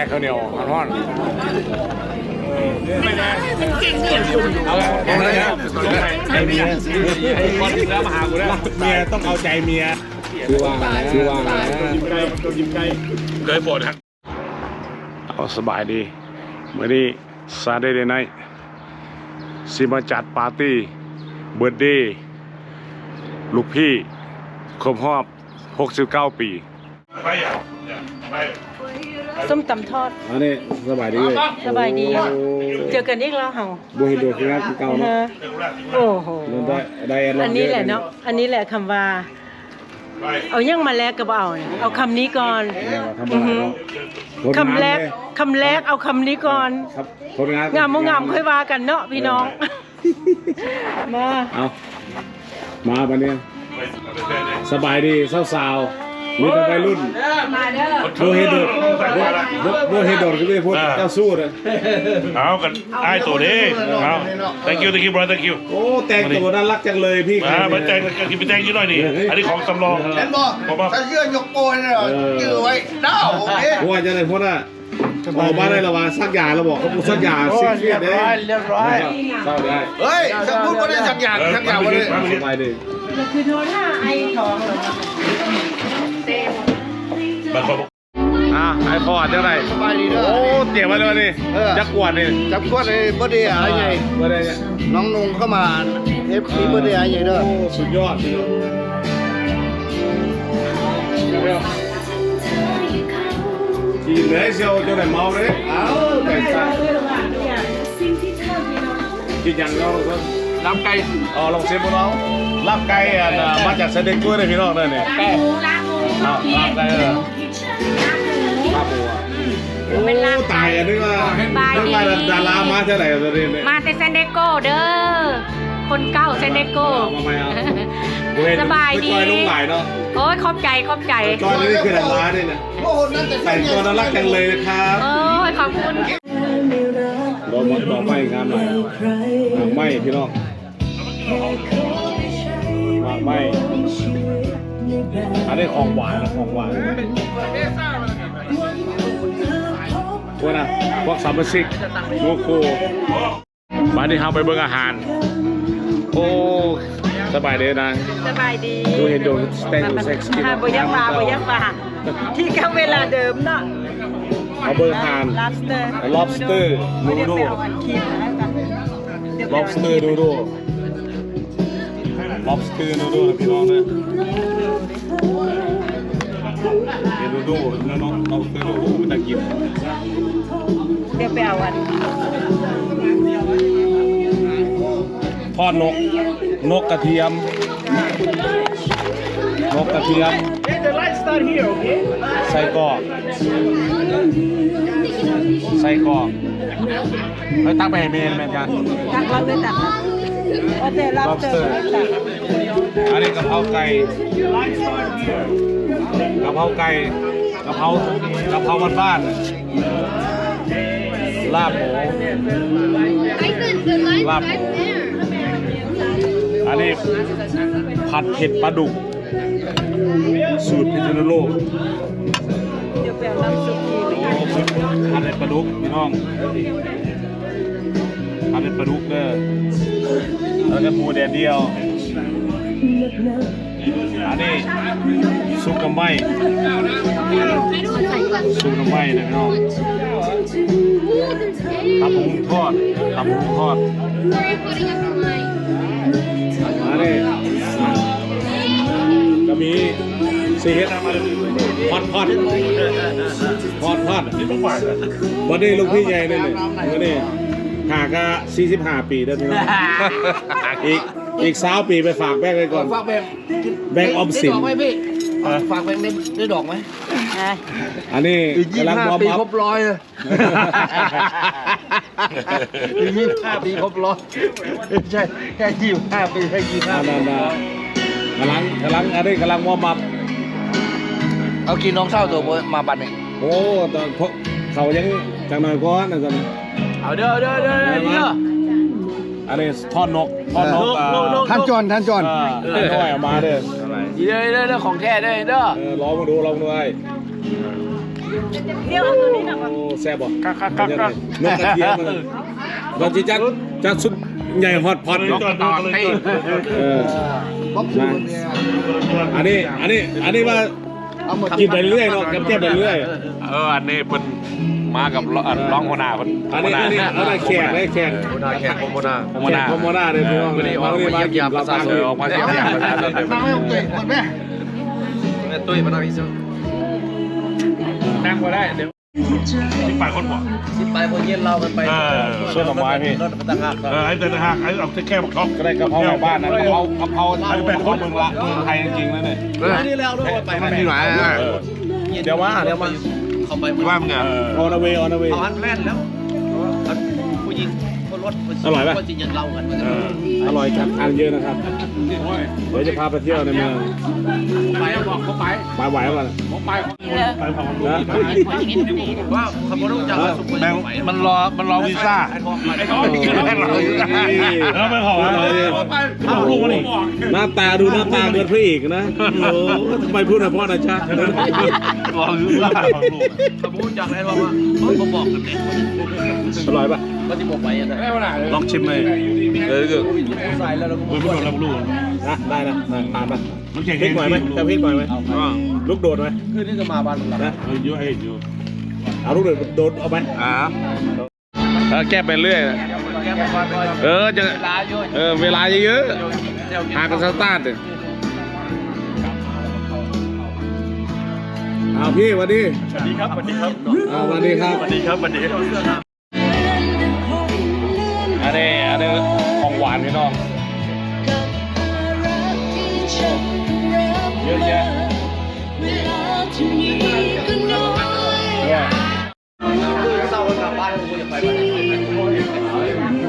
ส่ข้าวเหนียวร้อนเอาเลยนะไอเมียไอ้คนแล้วมาหากูแล้วเมียต้องเอาใจเมียคือว่าคือว่าตัวยิ้มไก่เคยปวดครับเอาสบายดีเมื่อนี้ซาเดย์ไนท์สิมาจัดปาร์ตี้เบิร์ดเดย์ลูกพี่ครบรอบ69 ปี ส้มตำทอดอันนี้สบายดีเลยสบายดี เจอกันอีกแล้วเฮาบูฮิโดคือรักเก่าเนาะฮะโอ้โหมันได้ได้อันอันนี้แหละเนาะอันนี้แหละคำว่า เอายังมาแลกกับเอาเนี่ยเอาคำนี้ก่อนธรรมดาเนาะคำแรกคำแรกเอาคำนี้ก่อนครับผลงานงามบ่งามค่อยว่ากันเนาะพี่น้อง มาเอามาบันเนี้ยสบายดีสาวๆ มีแต่วัยรุ่นมาเด้อโบเฮโดดโบเฮโดดก็ไม่ได้พูดเจ้าสู้เลยเอากันไอ้ตัวนี้เอา thank you thank you bro thank you โอ้แต่งตัวน่ารักจังเลยพี่มามาแจ้งกันกินไปแจ้งยี่หน่อยนี่อันนี้ของสำรองเห็นบ่บอกว่าถ้าเชื่อยกโปนเนี่ยยื้อไว้เด้าโอเคเพราะว่าจะได้เพราะว่าออกมาได้ระว่าสักยาเราบอกเขาพูดสักยาสิเครียดได้เรียบร้อยเข้าได้เฮ้ยถ้าพูดว่าได้สักอย่างสักอย่างว่าได้สบายดีคือโทษถ้าไอทองเหรอ บางคนบอกอะไอพอดจังไรสบายดีเด้อ โอ้เตี๋ยวมาเลยนี่เออ จักกวดนี่จับกวดเลยบ่ได้อะไรไงมาได้เนี่ยน้องนุ่งเข้ามาเอฟซีบ่ได้อะไรไงเด้อ โอ้สุดยอดพี่น้องกินเลยเชียวจนไหนเมาเลยเอ้าแต่สั่กินยังเราก็น้ำไก่อ๋อลองเซฟเราลาบไก่อะนะมาจากเสด็จกล้วยเลยพี่น้องเลยเนี่ยเอาลาบไก่เออ ลาบหมูอะโอ้ตายอะนึกว่านึกว่าดารามาเท่าไหร่ตัวนี้เนี่ย มาแต่เซนเดโก้เด้อ คนเก้าเซนเดโก้มาไหมอะสบายดี จอยลุงหลายเนาะโอ้ยขอบใจขอบใจ จอยนี่คือดาราเนี่ยนะโอ้โหนั่นแต่แต่งตัวน่ารักจังเลยนะครับโอ้ยขอบคุณดอกไม้ดอกไม้งามหน่อยดอกไม้พี่น้องดอกไม้ อันนี้ของหวานนะของหวานพวกน่ะพวกซัมเมอร์ซิกพวกคูบ้านนี้เราไปเบิ่งอาหาร โอ้สบายดีนะสบายดีดูเห็นโดนแต่งตัวเซ็กซี่อ่าบ่ยักมาบ่ยักมาที่ก็เวลาเดิมเนาะเอาเบิ่งอาหาร lobster lobster ไม่ได้นู ไปโดเอาอันคีบนะจ๊ะเดี๋ยวไปเอา lobster ดูดูนะพี่น้องนะเดี๋ยวดูดูแล้วน้อง lobster ดูดูมันจะกินเดี๋ยวไปเอาอันทอดนก นกกระเทียม นกกระเทียมไส้กรอกไส้กรอกเฮ้ยตั้งไปเมนแม่นกันตักเราด้วยตัก โอเค lobster lobster ตักอันนี้กะเพราไก่กะเพราไก่กะเพรากะเพราบ้านๆลาบหมูลาบหมูอันนี้ผัดเผ็ดปลาดุก สูตรพิษณุโลกเดี๋ยวไปเอาน้ำซุปกีไปโอ้สูตรผัดเผ็ดปลาดุกพี่น้องผัดเผ็ดปลาดุกเด้อ แล้วก็หมูแดดเดียว อันนี้ซุปกระไม้ซุปกระไม้นะพี่น้องตับหมูทอดตับหมูทอดอันนี้ก็มีซีเฮ็ดพอดพอดพอดพอดวันนี้ลูกพี่ใหญ่เลยเนี่ยวันนี้ หากะ45 ปีแล้วพี่น้องอีกอีกสาวปีไปฝากแบงค์ไว้ก่อน ฝากแบบแบงค์ออมสิน ได้ดอกไหมพี่ฝากแบงค์ได้ได้ดอกไหมอันนี้อีกยี่กำลังห้าวอร์มปีอัครพ บร้อยเลยอีกยี่ห้าปีครบร้อยไม่ใช่แค่ยี่ห้าปีแค่ยี่ห้านั่นน่ะกำลังกำลังอันนี้กำลังวอร์มอัพเอากินน้องเศร้าตัวมาบันหนึ่งโอ้ตอนพวกเขายังจังหน่อยก่อนนะจัน เอาเด้อเด้อเด้อเด้อ อันนี้ทอดนกทอดนกอ่าท่านจอนท่านจอนอ่าน้อยออกมาเด้อเด้อเด้อเด้อของแท้เด้อเด้อเออลองมาดูลองดูไอ้เดี๋ยวเอาตัวนี้นะโอ้แซ่บบ่กักกักกักกักนกกระเทียมมันเราจะจัดจัดสุดใหญ่ฮอตพอตจอดจอดเลยเออ บ๊อบสูนเนี่ยอันนี้อันนี้อันนี้ว่า เอาหมดกินไปเรื่อยเนาะกับเทียบไปเรื่อย เอออันนี้เป็น มากับร้องหัวหน้าเป็นอันนี้อันนี้อันนี้แขกได้แขกโมนาแขกโมนาหัวหน้าโมนาเลยพี่น้องวันนี้ออกมาเยี่ยมประชาชนเออออกมาเยี่ยมเยี่ยมประชาชนนั่งให้ผมตุ้ยหมดไหมตุ้ยมานั่งอีกสักนั่งมาได้เดี๋ยวสิบแปดคนบ่สิบไปพอเย็นเรากันไปเออช่วยดอกไม้พี่รถมันตั้งหักเออไอ้เดินทางไอ้เอาแค่บอกท็อปก็ได้กะเพราบ้านนะกะเพรากะเพราไอ้แปดคนเมืองละเมืองไทยจริงๆแล้วเนี่ยนี่แล้วด้วยไปมันที่ไหนอะเดี๋ยวว่าเดี๋ยวมา เข้าไปว่ามึงอะออนเวย์ออนเวย์เอาอันแล่นแล้วผู้หญิง คนรถก็จะยันเล่ากันเอออร่อยครับทานเยอะนะครับ เดี๋ยวจะพาไปเที่ยวในเมือง ไปบอกเขาไปไปไหวป่ะไปของนะว่าขับรถจากสุขุมแม่งมันรอ มันรอวีซ่าไอ้ทองไอ้ไอ้ทท้อองงแล้วไปขอเอาลูกมาดิหน้าตาดูหน้าตาเหมือนพระเอกนะโอ้ทำไมพูดนะพ่อนะจ๊ะรอวีซ่าของลูกขับรถจากไอ้ทองว่าเขาบอกกันเนี่ยอร่อยป่ะ ก็ที่บอกไปอะลองชิมเลยเออคือใส่แล้วเราก็ไม่โดนแล้วลูกนะได้นะทานป่ะมันแข็งพริกหน่อยไหมจะพริกหน่อยไหมอ่าลูกโดดไหมคือนี่ก็มาบ้านเรานะเอออยู่ไอ้อยู่เอาลูกโดดโดดเอาไหมอ่าเออแก้ไปเรื่อยแก้บ้านก็เออจะลาเยอะเออเวลาเยอะๆหากันสตาร์ทเอาพี่สวัสดีสวัสดีครับสวัสดีครับเอาสวัสดีครับสวัสดีครับสวัสดีอั พี่น้องเยอะแยะเศร้ากลับบ้านกูจะไปบ้าน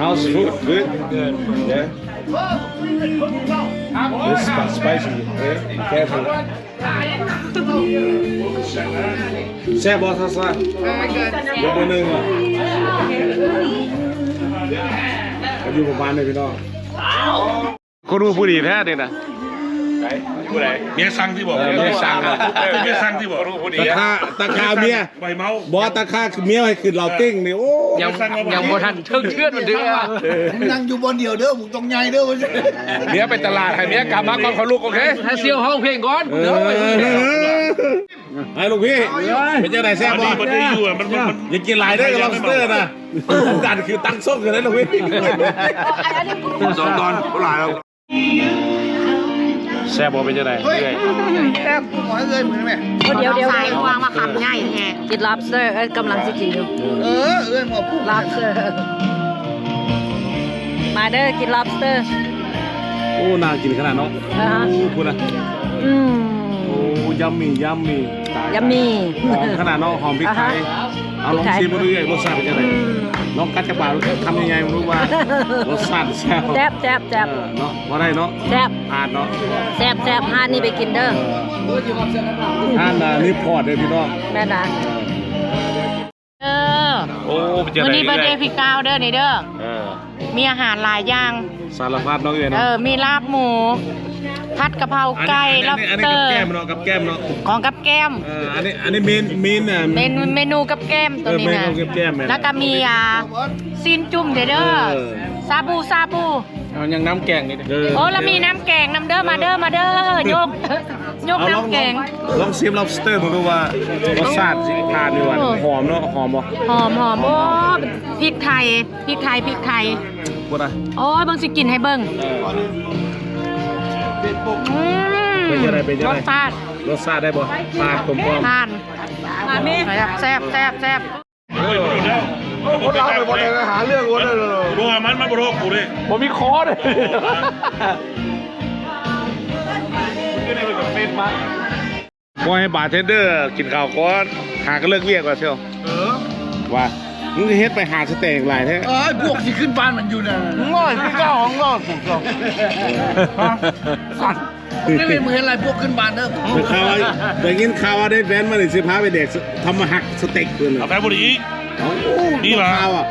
How's the food good good yeah It's sp- spicy yeah careful แซ่บบอสซ่าซ่ายกมือหนึ่งอะอยู่ประมาณนี้พี่น้องคนรู้ผู้ดีแท้เนี่ยนะผู้ใดเมียสั่งที่บอกเออเมียสั่งอะเมียสั่งที่บอกรู้ผู้ดีตะคาตะคาเมียใบเมาบอสตะคาคือเมียให้ขึ้นเราติ้งนี่โอ้ยังยังบ่ทันเทิงเชื่อมันเด้อมึงนั่งอยู่บนเดียวเด้อมึงต้องใหญ่เด้อมึงเมียไปตลาดให้เมียกลับมาก่อนเขาลูกโอเคให้เซียวห้องเพลงก่อนเออ ไอ้ลูกพี่เป็นยังไงแซ่บมันบอดีมันดีอยู่มันมันมันอย่ากินหลายได้กับ lobster นะผมดันคือตั้งส้มกันเลยลูกพี่สองตอนเท่าไหร่แล้วแซ่บบ่เป็นยังไงเฮ้ยแก้มกูขอให้เลยมึงไหมเดี๋ยวเดี๋ยวสายวางมาขับง่ายแฮะกิน lobster เอ้ยกำลังสิกินอยู่เออเอ้ยหมอพูด lobster มาเด้อกิน lobster โอ้ น่ากินขนาดเนาะนะฮะพูดนะอืมโอ้ยัมมี่ยัมมี่ ยัมมี่หอมขนาดเนาะหอมพริกไทยเอาลองชิมมาดูยังรสชาติเป็นยังไงลองกัดกระเป๋าทำยังไงไม่รู้ว่ารสชาติแซ่บแซ่บแซ่บแซ่บเออเนาะว่าได้เนาะแซ่บทานเนาะแซ่บแซ่บห้านี่ไปกินเด้อทานนะนี่พอร์ตเลยพี่น้องแม่นะเออโอ้เป็นยังวันไงนี้เบอร์เดย์พี่ก้าวเด้อนี่เด้อเออมีอาหารหลายอย่างสารพัดเนาะเอ้ยเอเนาะอมีลาบหมู ผัดกะเพราไก่อัล็อบนนี้สอันเตนี้อกับร์แก้มเนาะกับแก้มเนาะของกับแก้มเอออันนี้อันนี้เมนเมนอะเมนูเมนูกับแก้มตัวนี้เออเมนะนูกับแก้มแม่นแล้วก็มีอ่าซีนจุ่มเด้อเด้อเออซาบูซาบูมันยังน้ำแกงนี่เออโอ้แล้วมีน้ำแกงน้ำเด้อมาเด้อมาเด้อยกยกเอาลองน้ำแกงลองชิม lobster ผมดูว่ารสชาติสิทานดีกว่าหอมเนาะหอมบ่หอมหอมโอ้พริกไทยพริกไทยพริกไทยพูดนะโอ้ยเบิ่งสิกินให้เบิ่งอืม เป็นยังไงเป็นยังรไงสชาติรสชาติได้บ่ปาดผมพร้อมทานแซ่บแซ่บแซ่บโอ้ยหยุดแล้วคนเราไปบนเลยหาเรื่องคนเลยรู้ว่ามันมาบรอกกูเลยผมมีคอเลยก็ให้บาร์เทนเดอร์กินข้าวก่อนหาก็เลิกเรียกว่าเชียวเออว่า มึงเฮ็ดไปหาสเต็กหลายแท้เออพวกที่ขึ้นบ้านมันอยู่น่ะง่อยพี่ก้าวของง่อยผูกเราสั่นไม่เป็นมืออะไรพวกขึ้นบ้านเด้อได้ข่าวว่าได้ยินข่าวว่าได้แฟนมานี่สิพาไปเด็กทำมาหักสเต็กเพิ่นเอาน่ะแฟบุรีเอ้านี่เหรอข่าวอะ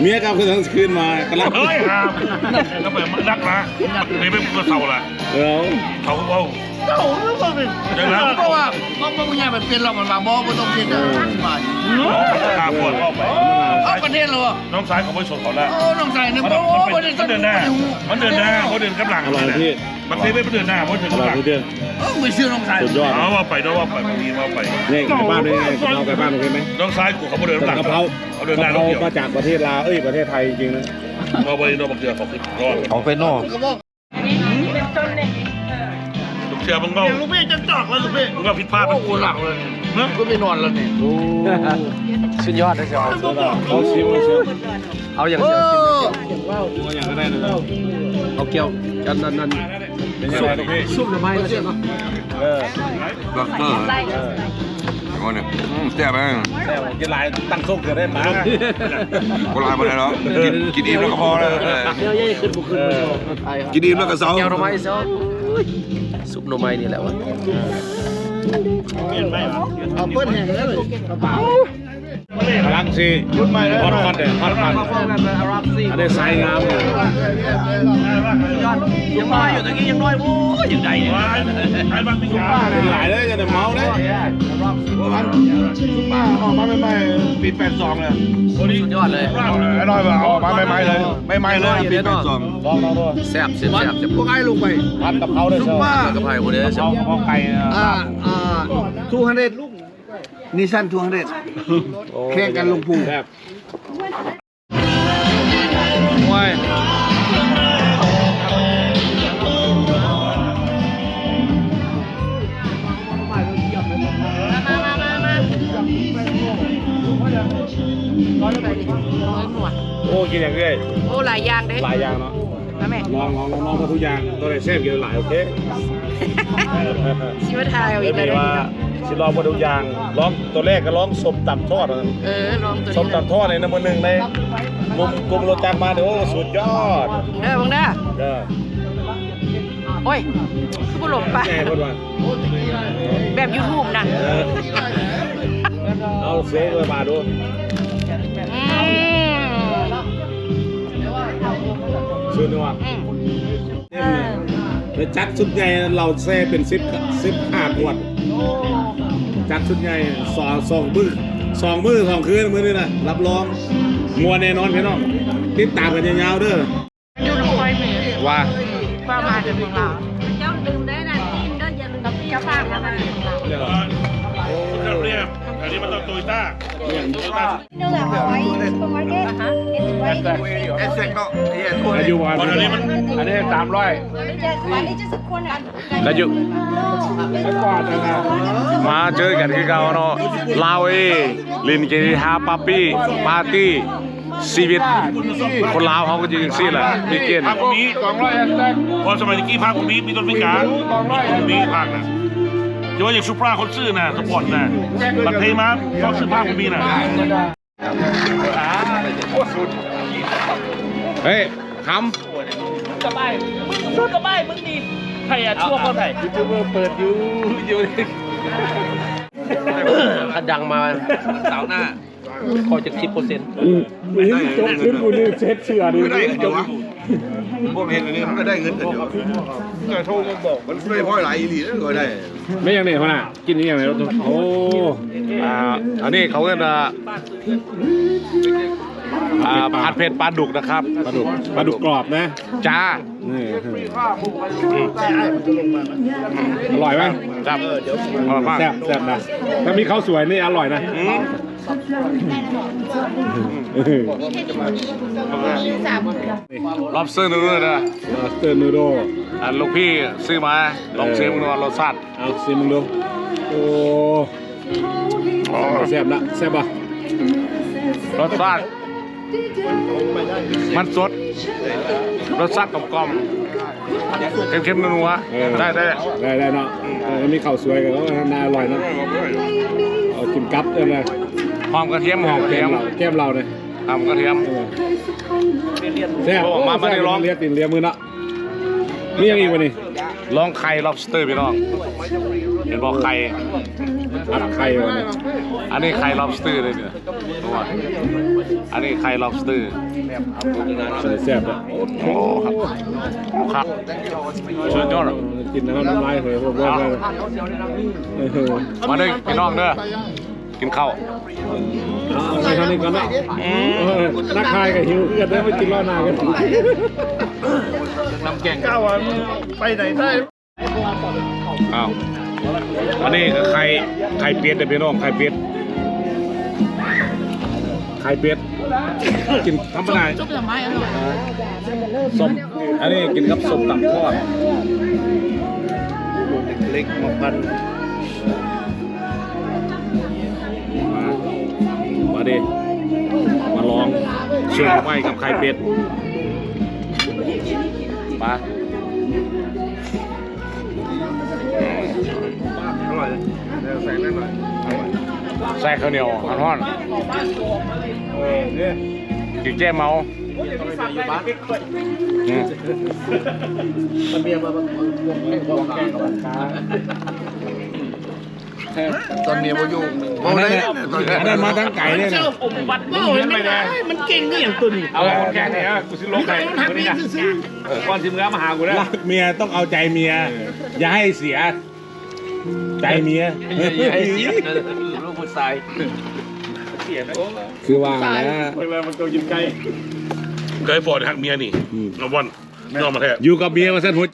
เมียกลับคืนทั้งคืนมากำลังเฮ้ยหามแล้วไปนักนะไม่เป็นกระเสาละเออเขาเอา เจ้าหรือเปล่าเลยจังแล้วเพราะว่าเพราะว่าผู้ใหญ่มันเปลี่ยนเรามันมาบอกว่าต้องเปลี่ยนนะมาตาปวดเข้าไปเอาประเทศเราอะน้องสายของบริษัทเขาแล้วน้องใส่เนี่ยมันโอ้มันประเทศมันเดินหน้ามันเดินหน้าเพราเดินกำลังอะไรพี่มันไม่ไม่เดินหน้าเพราะเดินกำลังเออไม่เชื่อน้องใส่สุดยอดเอาว่าไปนะว่าไปบางทีว่าไปนี่ไปบ้านเป็นไงเราไปบ้านเป็นไหมน้องซ้ายกูเขาเดินหลังเพราเขาเดินหกะน้าเพน้าองเดียวมาจากประเทศลาวเอ้ยประเทศไทยจริงนะมาบริโนบักเดือเขาขึ้นรอดของเป็นนอก ชียร์มึงก็ลูกพี่จะจอกแล้วลูกพี่มึงก็ผิดพลาดโอ้โหหลักเลยเนี่ยก็ไม่นอนแล้วเนี่ยสุดยอดเลยจอเขาชิมเขาชิมเอาอย่างโอ้เดียวเขาอย่างก็ได้เลยเอาเกี่ยวกันนั่นนั่นเป็นยังไงลูกพี่ซุปหน่อไม้แล้วใช่ไหมเออบักเกอร์โอ้เนี่ยแซ่บไหมแต่ว่ากินหลายตั้งส้มเกิดได้มาโบราณมาเลยเนาะกินกินอิ่มแล้วก็พอแล้วเออเดี๋ยวยัยขึ้นบุกขึ้นมาไทยครับกินอิ่มแล้วก็เซาเกี่ยวหน่อไม้ซะ ซุปหน่อไม้นี่แหละวะเอาเปิ้ลแห้งแล้วเลย พลังสิรุ่นใหม่เลยฮอตฮอตเลยฮอตฮอตอันนี้สายงามเลยยังน้อยอยู่ตะกี้ยังน้อยโอ้ยยังได้เนี่ยไอ้บ้านพี่ขาเป็นหลายเลยจะได้เมาเลยป้าออกมาใหม่ๆปีแปดสองเลยสุดยอดเลยไอ้น้อยมาออกมาใหม่ๆเลยใหม่ๆเลยปีแปดสองลองลองดูแซ่บแซ่บแซ่บจะพวกไอ้ลงไปผัดกับเขาเลยซุเชีปยวเปอร์กระเพราคนเดียวเขาเขาไก่นะอ่าอ่าทูฮันเด นิสันทูฮันเดแข่งกันลงพูแซ่บมวยโอ้กินอย่างเงี้ยโอ้หลายอย่างเด้หลายอย่างเนาะมาแม่ลองลองลองลองมาทุกอย่างตัวไหนแซ่บกินหลายโอเคชิวทายเอาไม่อีกมีเลยว่า สิลองมาทุกอย่างลองตัวแรกก็ลองสมตำทอดเออลองตัวสมนี้ตำทอดในน้ำมันหนึ่งในกลุ่มกลุ่มรถจักรมาเดี๋ยวสุดยอดเด้อบังเด้อเด้อโอ้ยคือบ่หลงไปแน่คนว่าแบบ YouTube นะเออเอาเซฟมาดูอืมสุดยอดอืมแล้วจัดชุดใหญ่เราแซ่เป็นสิบสิบห้าขวด จัดชุดใหญ่สองสองมือสองมือสองคืนมือนี่นะรับรองมวนแน่นอนพี่น้องติดตามกันยาวๆเด้ออยู่ลงไปแม่ว่าความมาจากเมืองลาวเจ้าดื่มได้นะกินเด้ออย่าลืมกับเจ้าฟ้าแล้วมันเขาเรียกอั นนี้มันต้องโตโยต้าโตโยต้า No, la Hawaii supermarket. It's right here. เอสเซ็กเนาะเฮียทั่วอายุวันคนอันนี้มัน อันนี้สามร้อย Just, why they just a corner? แล้วอยู่ มาเจอกันที่เก่าเนาะลาวเอลินเกฮาปาปี้ปาร์ตี้ชีวิต คนลาวเขาก็จะอย่างซี่แหละมีเกณฑ์ภาคภูมิสองร้อยพอสมัยกี้ภาคภูมิมีต้นพิการมีภาคนะ จะว่าอย่างซูปราคนซื่อนะสปอร์ตนะบัตรเทมาเขาซื้อภาคภูมินะเฮ้ยคถ้าดังมาสาวหน้าพอจะสิบเปอร์เซ็นต์ำจบขึ้นกูนี่เซ็ตเสือดิไม่ได้เงินเดี๋ยววะ พวกเห็นอันนี้มันก็ได้เงินเดี๋ยวเงินโทรมาบอกมันไม่พ่อยหลายอีหลีแล้วก็ได้ไม่ยังเนี่ยพ่อน่ะกินนี่ยังไงโอ้อ่าอันนี้เขาเรียกว่าอ่าผัดเผ็ดปลาดุกนะครับปลาดุกปลาดุกกรอบนะจ้านี่อร่อยไหมแซ่บอร่อยมากแซ่บแซ่บนะถ้ามีข้าวสวยนี่อร่อยนะ ลอบสเตอร์นูเดอร์นะลอสเตอร์นูโดอันลูกพี่ซื้อมาลองเซฟมึงดูรสชาติเอาซิมึงดูโอ้แซ่บนะแซ่บป่ะรสชาติมันสดรสชาติกลมๆเค็มๆนัวๆได้ได้ได้ได้เนาะเออมีข้าวสวยกันแล้วน่าอร่อยนะเอากินกับเออเลย หอมกระเทียมหอมกระแก้เทียมมเราแก้มเราเนี่ยหอมกระเทียมแซ่บโอ้มามาได้ลองเลียตินเลียมือเนาะมีอย่างอีกวะนี่ลองไข่ lobster พี่น้องเห็นบอกไข่อัดไข่วะนี่อันนี้ไข่ lobster เลยเนี่ยตัวอันนี้ไข่ lobster ใส่แซ่บเลยโอ้ครับครับสุดยอดอะจกินน้ำน้ำลายเหยผมว่าเออมาเด้อพี่น้องเด้อ กินข้าวเอาไปทางนี้ก่อนนะเออนักทายกับหิวกันได้ไม่กินล้อหน้ากันน้ำแกงก้าวไปไหนได้อ้าวอันนี้ก็ไข่ไข่เป็ดเด้อพี่น้องไข่เป็ดไข่เป็ดกินธรรมดาซุปหน่อไม้อร่อยส้มอันนี้กินกับส้มตับทอดเล็กมาพัน ดิ มาลองเชียงไว้กับไข่เป็ดมาอร่อยเลยใส่แน่นหน่อยใส่ข้าวเหนียวร้อนๆกินแจ้เมาอืมมันเมียมาให้ความกลาง ตอนเมียมาอยู่มองได้เนี่ยตอนนี้อันนั้นมาทั้งไก่เลยนะไม่ได้มันเก่งนี่อย่างตุนเอาคนแก่เนี่ยกูซื้อลงไก่คนนี้นะก่อนสิมึงมาหากูนะรักเมียต้องเอาใจเมีย อย่าให้เสีย ใจเมียอย่าให้เสียลูกผู้ชายคือว่าแล้วเวลามันตัวยิ้มไก่เคยฝอดหักเมียนี่นวันนอนมาแท้อยู่กับเมียมาเส้นหัว